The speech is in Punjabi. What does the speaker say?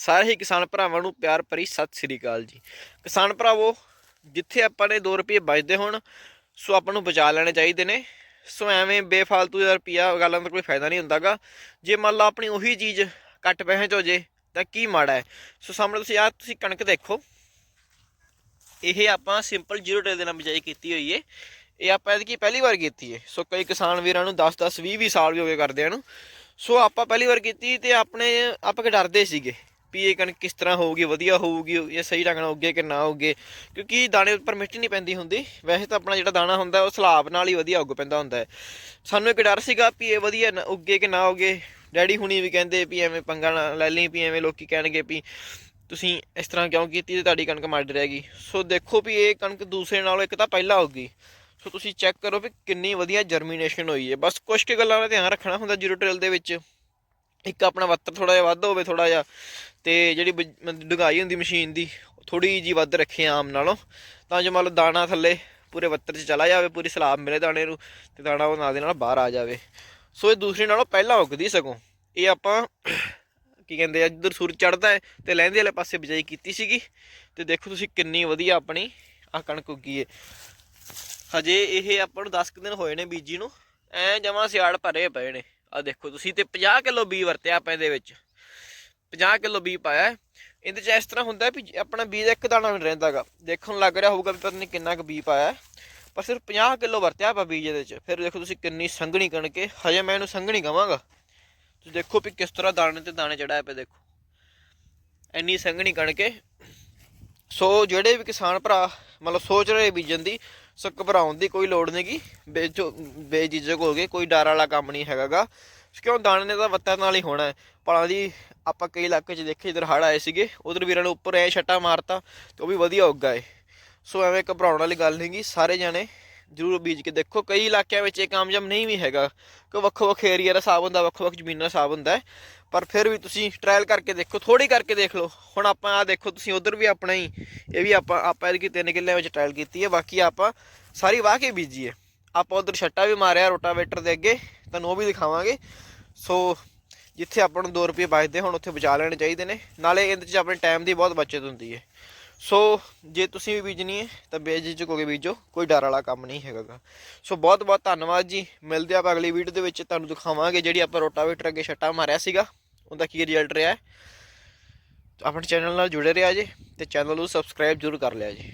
ਸਾਰੇ ਹੀ ਕਿਸਾਨ ਭਰਾਵਾਂ ਨੂੰ ਪਿਆਰ ਭਰੀ ਸਤਿ ਸ੍ਰੀ ਅਕਾਲ ਜੀ। ਕਿਸਾਨ ਭਰਾਵੋ, ਜਿੱਥੇ ਆਪਾਂ ਨੇ 2 ਰੁਪਏ ਬਚਦੇ ਹੋਣ, ਸੋ ਆਪਾਂ ਨੂੰ ਬਚਾ ਲੈਣੇ ਚਾਹੀਦੇ ਨੇ। ਸੋ ਐਵੇਂ ਬੇਫਾਲਤੂ ਦਾ ਰੁਪਿਆ ਗੱਲਾਂ ਦਾ ਕੋਈ ਫਾਇਦਾ ਨਹੀਂ ਹੁੰਦਾਗਾ। ਜੇ ਮੰਨ ਲਾ ਆਪਣੀ ਉਹੀ ਚੀਜ਼ ਘੱਟ ਪੈਸੇ ਚ ਹੋ ਜੇ, ਤਾਂ ਕੀ ਮਾੜਾ ਹੈ। ਸੋ ਸਾਹਮਣੇ ਤੁਸੀਂ ਆ ਤੁਸੀਂ ਕਣਕ ਦੇਖੋ। ਇਹ ਆਪਾਂ ਸਿੰਪਲ ਜ਼ੀਰੋ ਟੇਲ ਦੇ ਨਾਲ ਬਿਜਾਈ ਕੀਤੀ ਹੋਈ ਏ। ਇਹ ਆਪਾਂ ਇਹਦੀ ਪਹਿਲੀ ਵਾਰ ਕੀਤੀ ਏ। ਸੋ ਕਈ ਕਿਸਾਨ ਵੀਰਾਂ ਨੂੰ 10 10 20 20 ਸਾਲ ਵੀ ਹੋ ਗਏ ਕਰਦਿਆਂ ਨੂੰ ਸੋ ਆਪਾਂ ਪਹਿਲੀ ਵਾਰ ਕੀਤੀ ਤੇ ਆਪਣੇ, ਆਪਾਂ ਕਿ ਡਰਦੇ ਸੀਗੇ। ਵੀ ਇਹ ਕਣਕ ਕਿਸ ਤਰ੍ਹਾਂ ਹੋਊਗੀ, ਵਧੀਆ ਹੋਊਗੀ ਜਾਂ ਸਹੀ ਢੰਗ ਨਾਲ ਉੱਗੇ ਕਿ ਨਾ ਉੱਗੇ? ਕਿਉਂਕਿ ਦਾਣੇ ਉੱਪਰ ਮਿੱਟੀ ਨਹੀਂ ਪੈਂਦੀ ਹੁੰਦੀ। ਵੈਸੇ ਤਾਂ ਆਪਣਾ ਜਿਹੜਾ ਦਾਣਾ ਹੁੰਦਾ, ਉਹ ਸਲਾਬ ਨਾਲ ਹੀ ਵਧੀਆ ਉੱਗ ਪੈਂਦਾ ਹੁੰਦਾ ਹੈ। ਸਾਨੂੰ ਇੱਕ ਡਰ ਸੀਗਾ ਵੀ ਇਹ ਵਧੀਆ ਨਾ ਉੱਗੇ ਕਿ ਨਾ ਉੱਗੇ। ਡੈਡੀ ਹੁਣੀ ਵੀ ਕਹਿੰਦੇ ਵੀ ਐਵੇਂ ਪੰਗਾ ਨਾ ਲੈ ਲਈ, ਵੀ ਐਵੇਂ ਲੋਕੀ ਕਹਿਣਗੇ ਵੀ ਤੁਸੀਂ ਇਸ ਤਰ੍ਹਾਂ ਕਿਉਂ ਕੀਤੀ ਤੇ ਤੁਹਾਡੀ ਕਣਕ ਮਰ ਰਹੇਗੀ। ਸੋ ਦੇਖੋ ਵੀ ਇਹ ਕਣਕ ਦੂਸਰੇ ਨਾਲੋਂ ਇੱਕ ਤਾਂ ਪਹਿਲਾਂ ਉੱਗੀ। ਸੋ ਤੁਸੀਂ ਚੈੱਕ ਕਰੋ ਵੀ ਕਿੰਨੀ ਵਧੀਆ ਜਰਮੀਨੇਸ਼ਨ ਹੋਈ ਹੈ। ਬਸ ਕੁਝ ਕੁ ਗੱਲਾਂ ਦਾ ਧਿਆਨ ਰੱਖਣਾ ਹੁੰਦਾ ਜ਼ੀਰੋ ਟ੍ਰਿਲ ਦੇ ਵਿੱਚ। ਇੱਕ ਆਪਣਾ ਵੱਤਰ ਥੋੜਾ ਜਿਹਾ ਵੱਧ ਹੋਵੇ ਥੋੜਾ ਜਿਹਾ ਤੇ ਜਿਹੜੀ ਬ- ਮ- ਡੁੰਗਾਈ ਹੁੰਦੀ ਮਸ਼ੀਨ ਦੀ ਥੋੜੀ ਜੀ ਵੱਧ ਰੱਖੇ ਆਮ ਨਾਲੋਂ, ਤਾਂ ਜੋ ਮੰਨ ਲਓ ਦਾਣਾ ਥੱਲੇ ਪੂਰੇ ਵੱਤਰ 'ਚ ਚਲਾ ਜਾਵੇ, ਪੂਰੀ ਸਲਾਬ ਮਿਲੇ ਦਾਣੇ ਨੂੰ ਤੇ ਦਾਣਾ ਉਹ ਨਾਲ ਦੇ ਨਾਲ ਬਾਹਰ ਆ ਜਾਵੇ। ਸੋ ਇਹ ਦੂਸਰੇ ਨਾਲੋਂ ਪਹਿਲਾਂ ਉੱਗਦੀ ਸਗੋਂ। ਇਹ ਆਪਾਂ ਕੀ ਕਹਿੰਦੇ ਆ, ਜਿੱਧਰ ਸੂਰਜ ਚੜਦਾ ਹੈ ਤੇ ਲਹਿੰਦੇ ਵਾਲੇ ਪਾਸੇ ਬਿਜਾਈ ਕੀਤੀ ਸੀਗੀ, ਤੇ ਦੇਖੋ ਤੁਸੀਂ ਕਿੰਨੀ ਵਧੀਆ ਆਪਣੀ ਆ ਕਣਕ ਉੱਗੀ ਹੈ ਹਜੇ ਇਹ ਆਪਾਂ ਨੂੰ 10 ਕੁ ਦਿਨ ਹੋਏ ਨੇ ਬੀਜੀ ਨੂੰ, ਐ ਜਮਾ ਸਿਆੜ ਭਰੇ ਪਏ ਨੇ। ਆ ਦੇਖੋ ਤੁਸੀਂ ਤੇ 50 ਕਿਲੋ ਬੀ ਵਰਤਿਆ ਆਪਾਂ ਇਹਦੇ ਵਿੱਚ। 50 ਕਿਲੋ ਬੀ ਪਾਇਆ ਇਹਦੇ ਚ ਇਸ ਤਰ੍ਹਾਂ ਹੁੰਦਾ ਵੀ ਆਪਣਾ ਬੀਜ ਇੱਕ ਦਾਣਾ ਵੀ ਨਹੀਂ ਰਹਿੰਦਾਗਾ। ਦੇਖਣ ਨੂੰ ਲੱਗ ਰਿਹਾ ਹੋਊਗਾ ਵੀ ਪਤਾ ਨਹੀਂ ਕਿੰਨਾ ਕੁ ਬੀ ਪਾਇਆ ਪਰ ਸਿਰਫ 50 ਕਿਲੋ ਵਰਤਿਆ ਆਪਾਂ ਬੀਜ ਇਹਦੇ ਚ। ਫਿਰ ਦੇਖੋ ਤੁਸੀਂ ਕਿੰਨੀ ਸੰਘਣੀ ਕਣਕੇ ਹਜੇ ਮੈਂ ਇਹਨੂੰ ਸੰਘਣੀ ਕਵਾਂਗਾ। ਤੁਸੀਂ ਦੇਖੋ ਵੀ ਕਿਸ ਤਰ੍ਹਾਂ ਦਾਣੇ ਤੇ ਦਾਣੇ ਚੜਾਇਆ ਪਿਆ ਦੇਖੋ। ਇੰਨੀ ਸੰਘਣੀ ਕਣਕ ਹੈ। ਸੋ ਜਿਹੜੇ ਵੀ ਕਿਸਾਨ ਭਰਾ ਮਤਲਬ ਸੋਚ ਰਹੇ ਬੀਜਣ ਦੀ ਸੋ ਘਬਰਾਉਣ ਦੀ ਕੋਈ ਲੋੜ ਨਹੀਂਗੀ ਬੇਜੋ ਬੇਝਿਜਕ ਹੋ ਗਏ, ਕੋਈ ਡਰ ਵਾਲਾ ਕੰਮ ਨਹੀਂ ਹੈਗਾਗਾ ਕਿਉਂ? ਦਾਣੇ ਨੇ ਤਾਂ ਵੱਤਾਂ ਨਾਲ ਹੀ ਹੋਣਾ ਹੈ। ਭਲਾ ਦੀ ਆਪਾਂ ਕਈ ਇਲਾਕੇ 'ਚ ਦੇਖੇ, ਇਧਰ ਹੜ ਆਏ ਸੀਗੇ। ਉਧਰ ਵੀਰਾਂ ਨੇ ਉੱਪਰ ਐ ਛੱਟਾ ਮਾਰਤਾ, ਤੇ ਉਹ ਵੀ ਵਧੀਆ ਉੱਗਾ ਏ ਸੋ ਐਵੇਂ ਘਬਰਾਉਣ ਵਾਲੀ ਗੱਲ ਨਹੀਂਗੀ ਸਾਰੇ ਜਾਣੇ ਜ਼ਰੂਰ ਬੀਜ ਕੇ ਦੇਖੋ। ਕਈ ਇਲਾਕਿਆਂ ਵਿੱਚ ਇਹ ਕਾਮਯਾਬ ਨਹੀਂ ਵੀ ਹੈਗਾ। ਕਿ ਵੱਖੋ ਵੱਖ ਏਰੀਆ ਦਾ ਹਿਸਾਬ ਹੁੰਦਾ, ਵੱਖੋ ਵੱਖ ਜ਼ਮੀਨਾਂ ਦਾ ਹਿਸਾਬ ਹੁੰਦਾ। ਪਰ ਫਿਰ ਵੀ ਤੁਸੀਂ ਟ੍ਰਾਇਲ ਕਰਕੇ ਦੇਖੋ ਥੋੜੀ ਕਰਕੇ ਦੇਖ ਲਓ। ਹੁਣ ਆਪਾਂ ਆ ਦੇਖੋ, ਤੁਸੀਂ ਉਧਰ ਵੀ ਆਪਣਾ ਹੀ, ਇਹ ਵੀ ਆਪਾਂ ਆਪਾਂ ਇਹਦੀ ਤਿੰਨ ਕਿੱਲਿਆਂ ਵਿੱਚ ਟ੍ਰਾਇਲ ਕੀਤੀ ਹੈ। ਬਾਕੀ ਆਪਾਂ ਸਾਰੀ ਵਾਹ ਕੇ ਬੀਜੀ ਹੈ। ਆਪਾਂ ਉਧਰ ਛੱਟਾ ਵੀ ਮਾਰਿਆ ਰੋਟਾਵੇਟਰ ਦੇ ਅੱਗੇ, ਤੁਹਾਨੂੰ ਉਹ ਵੀ ਦਿਖਾਵਾਂਗੇ। ਸੋ ਜਿੱਥੇ ਆਪਾਂ ਨੂੰ 2 ਰੁਪਏ ਬਚਦੇ, ਹੁਣ ਉੱਥੇ ਬਚਾ ਲੈਣੇ ਚਾਹੀਦੇ ਨੇ। ਨਾਲੇ ਇਹਦੇ 'ਚ ਆਪਣੇ ਟਾਈਮ ਦੀ ਬਹੁਤ ਬਚਤ ਹੁੰਦੀ ਹੈ। ਸੋ ਜੇ ਤੁਸੀਂ ਵੀ ਬੀਜਣੀ ਹੈ, ਤਾਂ ਬੇਝਿਜਕ ਹੋ ਕੇ ਬੀਜੋ, ਕੋਈ ਡਰ ਵਾਲਾ ਕੰਮ ਨਹੀਂ ਹੈਗਾ ਸੋ ਬਹੁਤ ਬਹੁਤ ਧੰਨਵਾਦ ਜੀ। ਮਿਲਦੇ ਆਪਾਂ ਅਗਲੀ ਵੀਡੀਓ ਦੇ ਵਿੱਚ, ਤੁਹਾਨੂੰ ਦਿਖਾਵਾਂਗੇ ਜਿਹੜੀ ਆਪਾਂ ਰੋਟਾਵੇਟਰ ਅੱਗੇ ਛੱਟਾ ਮਾਰਿਆ ਸੀਗਾ। ਉਹਦਾ ਕੀ ਰਿਜ਼ਲਟ ਰਿਹਾ ਹੈ। ਆਪਣੇ ਚੈਨਲ ਨਾਲ ਜੁੜੇ ਰਿਹਾ ਜੀ, ਤੇ ਚੈਨਲ ਨੂੰ ਸਬਸਕ੍ਰਾਈਬ ਜ਼ਰੂਰ ਕਰ ਲਿਆ ਜੀ।